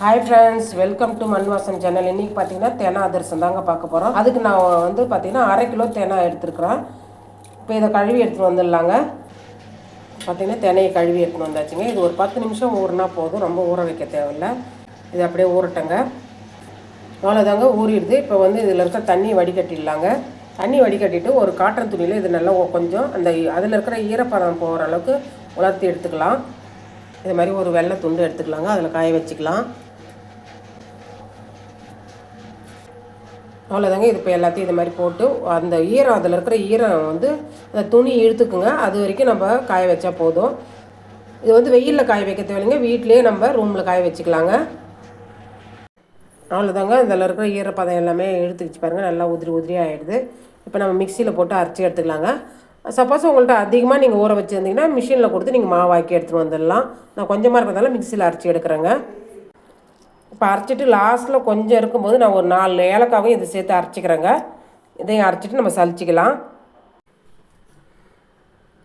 Hi friends welcome to Manvasan channel இன்றைக்கி பார்த்தீங்கன்னா தேனா அதிரசம் தாங்க பார்க்க போகிறோம் அதுக்கு நான் வந்து பார்த்தீங்கன்னா அரை கிலோ தேனா எடுத்துருக்குறேன். இப்போ இதை கழுவி எடுத்துகிட்டு வந்துடலாங்க. பார்த்தீங்கன்னா தேனையை கழுவி எடுத்துகிட்டு வந்தாச்சுங்க. இது ஒரு பத்து நிமிஷம் ஊறினா போதும். ரொம்ப ஊற வைக்க தேவையில்ல. இது அப்படியே ஊறட்டங்க. அவ்வளோதாங்க ஊறிடுது. இப்போ வந்து இதில் இருக்க தண்ணி வடிகட்டிடலாங்க. தண்ணி வடிகட்டிட்டு ஒரு காட்டன் துணியில் இது நல்லா கொஞ்சம் அந்த அதில் இருக்கிற ஈரப்பதம் போகிற அளவுக்கு உலர்த்தி எடுத்துக்கலாம். இது மாதிரி ஒரு வெள்ளை துண்டு எடுத்துக்கலாங்க. அதில் காய வச்சுக்கலாம். அவ்வளோதாங்க இது இப்போ எல்லாத்தையும் இது மாதிரி போட்டு அந்த ஈரம் அதில் இருக்கிற ஈரம் வந்து அந்த துணி இழுத்துக்குங்க. அது வரைக்கும் நம்ம காய வச்சா போதும். இது வந்து வெயிலில் காய வைக்க தேவையில்லைங்க. வீட்லேயே நம்ம ரூமில் காய வச்சுக்கலாங்க. அவ்வளோதாங்க இதில் இருக்கிற ஈரப்பதம் எல்லாமே எடுத்து வச்சு பாருங்கள் நல்லா உதிரி உதிரி ஆகிடுது இப்போ நம்ம மிக்சியில் போட்டு அரைச்சி எடுத்துக்கலாங்க. சப்போஸ் உங்கள்கிட்ட அதிகமாக நீங்கள் ஊற வச்சுருந்தீங்கன்னா மிஷினில் கொடுத்து நீங்கள் மாவாக்கி எடுத்துகிட்டு வந்துடலாம். நான் கொஞ்சமாக இருக்கிறதால மிக்சியில் அரைச்சி எடுக்கிறேங்க. இப்போ அரைச்சிட்டு லாஸ்ட்டில் கொஞ்சம் இருக்கும்போது நான் ஒரு நாலு ஏலக்காவும் இதை சேர்த்து அரைச்சிக்கிறேங்க. இதையும் அரைச்சிட்டு நம்ம சலிச்சிக்கலாம்.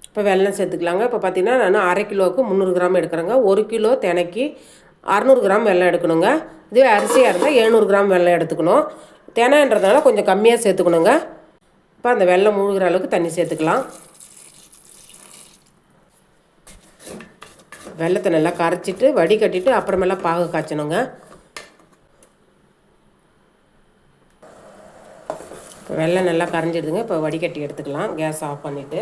இப்போ வெள்ளம் சேர்த்துக்கலாங்க. இப்போ பார்த்தீங்கன்னா நான் அரை கிலோவுக்கு முந்நூறு கிராம் எடுக்கிறேங்க. ஒரு கிலோ தினைக்கு அறநூறு கிராம் வெள்ளம் எடுக்கணுங்க. இதுவே அரிசியாக இருந்தால் எழுநூறு கிராம் வெள்ளம் எடுத்துக்கணும். தினைன்றதுனால கொஞ்சம் கம்மியாக சேர்த்துக்கணுங்க. இப்போ அந்த வெள்ளம் முழுகிற அளவுக்கு தண்ணி சேர்த்துக்கலாம். வெள்ளத்தை நல்லா கரைச்சிட்டு வடிகட்டிட்டு அப்புறமெல்லாம் பாகு காய்ச்சணுங்க. இப்போ வெள்ளம் நல்லா கரைஞ்சிடுதுங்க. இப்போ வடிகட்டி எடுத்துக்கலாம். கேஸ் ஆஃப் பண்ணிவிட்டு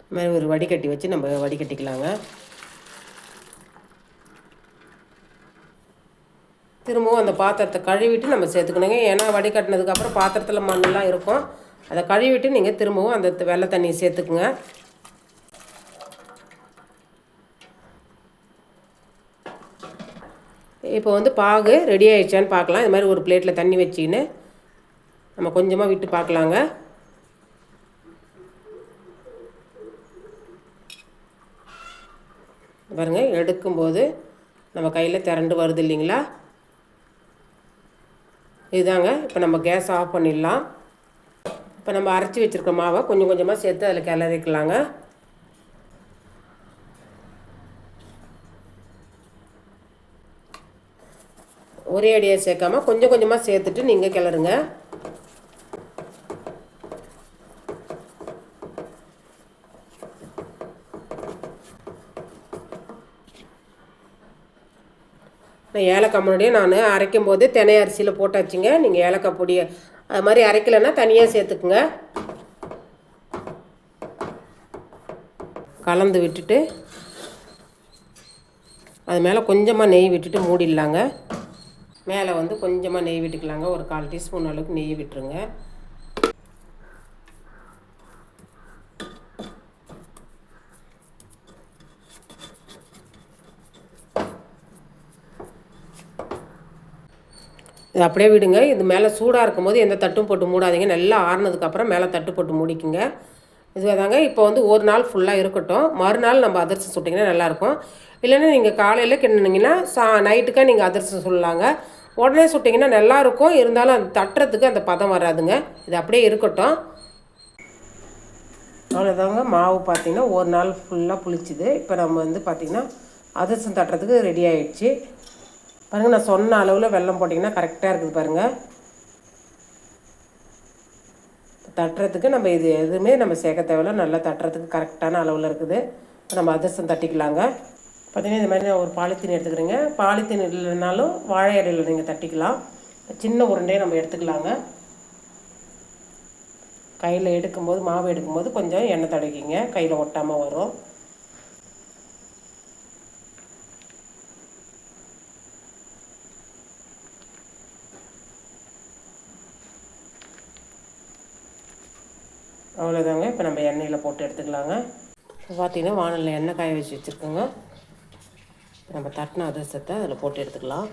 இது மாதிரி ஒரு வடிகட்டி வச்சு நம்ம வடிகட்டிக்கலாங்க. திரும்பவும் அந்த பாத்திரத்தை கழுவிட்டு நம்ம சேர்த்துக்கணுங்க. ஏன்னா வடிகட்டினதுக்கப்புறம் பாத்திரத்தில் மண்ணெல்லாம் இருக்கும். அதை கழுவிட்டு நீங்கள் திரும்பவும் அந்த வெள்ளை தண்ணியை சேர்த்துக்குங்க. இப்போ வந்து பாகு ரெடி ஆயிடுச்சான்னு பார்க்கலாம். இது மாதிரி ஒரு பிளேட்டில் தண்ணி வச்சுக்கின்னு. நம்ம கொஞ்சமாக விட்டு பார்க்கலாங்க. பாருங்க எடுக்கும்போது நம்ம கையில் திரண்டு வருது இல்லைங்களா? இதுதாங்க இப்போ நம்ம கேஸ் ஆஃப் பண்ணிடலாம். இப்போ நம்ம அரைச்சி வச்சுருக்க மாவை கொஞ்சம் கொஞ்சமாக சேர்த்து அதில் கிளறிக்கலாங்க. ஒரே அடியாக சேர்க்காம கொஞ்சம் கொஞ்சமாக சேர்த்துட்டு நீங்கள் கிளறுங்க. நான் ஏலக்காய் முன்னாடியே நான் அரைக்கும் போது தினை அரிசியில் போட்டாச்சுங்க. நீங்கள் ஏலக்காய் பொடியை அது மாதிரி அரைக்கலைன்னா தனியாக சேர்த்துக்குங்க. கலந்து விட்டுட்டு அது மேலே கொஞ்சமாக நெய் விட்டுட்டு மூடிடலாங்க. மேலே வந்து கொஞ்சமாக நெய் விட்டுக்கலாங்க. ஒரு கால் டீஸ்பூன் அளவுக்கு நெய் விட்டுருங்க. இது அப்படியே விடுங்க. இது மேலே சூடாக இருக்கும்போது எந்த தட்டும் போட்டு மூடாதீங்க. நல்லா ஆறுனதுக்கப்புறம் மேலே தட்டு போட்டு மூடிக்குங்க. இதுவே தாங்க இப்போ வந்து ஒரு நாள் ஃபுல்லாக இருக்கட்டும். மறுநாள் நம்ம அதிரசம் சுட்டிங்கன்னா நல்லாயிருக்கும். இல்லைன்னா நீங்கள் காலையில் கிண்டினீங்கன்னா சா நைட்டுக்காக நீங்கள் அதிரசம் சொல்லலாங்க உடனே சுட்டிங்கன்னா நல்லாயிருக்கும். இருந்தாலும் அந்த தட்டுறதுக்கு அந்த பதம் வராதுங்க. இது அப்படியே இருக்கட்டும். அவ்வளோதாங்க மாவு பார்த்திங்கன்னா ஒரு நாள் ஃபுல்லாக புளிச்சுது. இப்போ நம்ம வந்து பார்த்திங்கன்னா அதிரசம் தட்டுறதுக்கு ரெடி ஆகிடுச்சு பாருங்கள் நான் சொன்ன அளவில் வெள்ளம் போட்டிங்கன்னா கரெக்டாக இருக்குது பாருங்கள் தட்டுறதுக்கு நம்ம இது எதுவுமே நம்ம சேர்க்க தேவையில்ல. நல்லா தட்டுறதுக்கு கரெக்டான அளவில் இருக்குது. நம்ம அதிரசம் தட்டிக்கலாங்க. பார்த்தீங்கன்னா இது மாதிரி நான் ஒரு பாலித்தீன் எடுத்துக்கிறேங்க. பாலித்தீன் இல்லைனாலும் வாழை இடையில நீங்கள் தட்டிக்கலாம். சின்ன உருண்டையை நம்ம எடுத்துக்கலாங்க. கையில் எடுக்கும்போது மாவு எடுக்கும்போது கொஞ்சம் எண்ணெய் தடவிக்கிங்க. கையில் ஒட்டாமல் வரும். அவ்வளோதாங்க இப்போ நம்ம எண்ணெயில் போட்டு எடுத்துக்கலாங்க. இப்போ பார்த்தீங்கன்னா வானலில் எண்ணெய் காய வச்சு வச்சுருக்கோங்க. நம்ம தட்டின அதிர்சத்தை அதில் போட்டு எடுத்துக்கலாம்.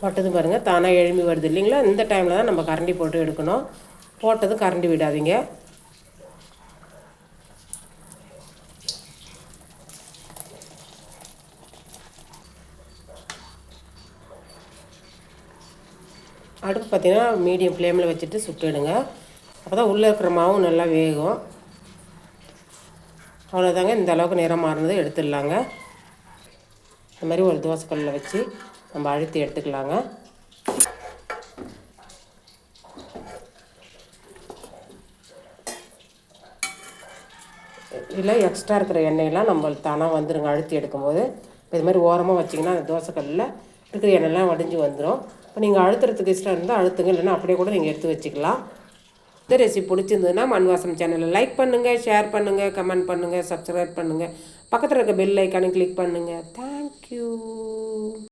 போட்டதும் பாருங்கள் தானாக எழும்பி வருது இல்லைங்களா? இந்த டைமில் தான் நம்ம கரண்டி போட்டு எடுக்கணும். போட்டதும் கரண்டி விடாதீங்க. அடுப்பு பார்த்திங்கன்னா மீடியம் ஃப்ளேமில் வச்சுட்டு சுட்டுடுங்க. அப்போ தான் உள்ளே இருக்கிற மாவும் நல்லா வேகும். அவ்வளோதாங்க இந்த அளவுக்கு நிறம் மாறினது எடுத்துடலாங்க. இந்த மாதிரி ஒரு தோசைக்கல்லில் வச்சு நம்ம அழுத்தி எடுத்துக்கலாங்க. இல்லை எக்ஸ்ட்ரா இருக்கிற எண்ணெயெல்லாம் நம்ம தானாக வந்துடுங்க அழுத்தி எடுக்கும்போது. இப்போ இது மாதிரி ஓரமாக வச்சிங்கன்னா அந்த தோசைக்கல்லில் இருக்கிற எண்ணெய்லாம் வடிஞ்சு வந்துடும் இப்போ நீங்கள் அழுத்துறதுக்கு இஷ்டம் இருந்தால் அழுத்துங்க இல்லைன்னா அப்படியே கூட நீங்கள் எடுத்து வச்சுக்கலாம். இந்த ரெசிபி பிடிச்சிருந்ததுன்னா மண்வாசம் சேனலை லைக் பண்ணுங்கள் ஷேர் பண்ணுங்கள் கமெண்ட் பண்ணுங்கள் சப்ஸ்கிரைப் பண்ணுங்கள் பக்கத்தில் இருக்க பெல் ஐக்கானு கிளிக் பண்ணுங்கள் தேங்க்யூ